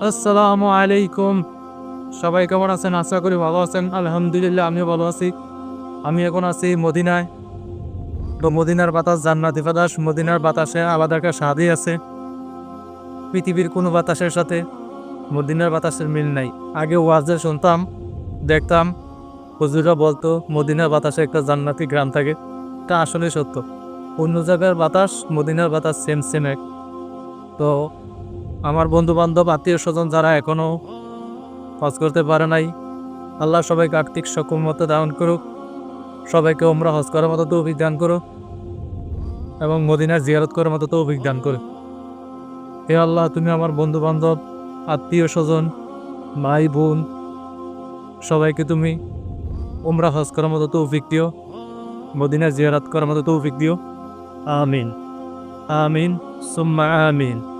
আসসালামু আলাইকুম। সবাই কেমন আছেন? আশা করি ভালো আছেন। আলহামদুলিল্লাহ, আমিও ভালো আছি। আমি এখন আছি মদিনায়। তো মদিনার বাতাস জান্নাতি বাতাস। মদিনার বাতাসে আলাদা একটা স্বাদই আছে। পৃথিবীর কোনো বাতাসের সাথে মদিনার বাতাসের মিল নাই। আগে ওয়াজে শুনতাম, দেখতাম হুজুরা বলতো, মদিনার বাতাসে একটা জান্নাতি গ্রাম থাকে। তা আসলে সত্য। অন্য জায়গার বাতাস, মদিনার বাতাস সেম সেম এক। তো আমার বন্ধু বান্ধব আত্মীয় স্বজন যারা এখনও হজ করতে পারে নাই, আল্লাহ সবাইকে আর্থিক সক্ষমতা দান করুক, সবাইকে ওমরা হজ করার মতো তো দান করুক এবং মদিনার জিয়ারত করার মতো তো দান করুক। হে আল্লাহ, তুমি আমার বন্ধু বান্ধব আত্মীয় স্বজন ভাই, বোন, সবাইকে তুমি ওমরা হজ করার মতো তৌফিক দিও মদিনার জিয়ারত করার মতো তৌফিক দিও। আমিন। আমিন। সুম্মা আমিন।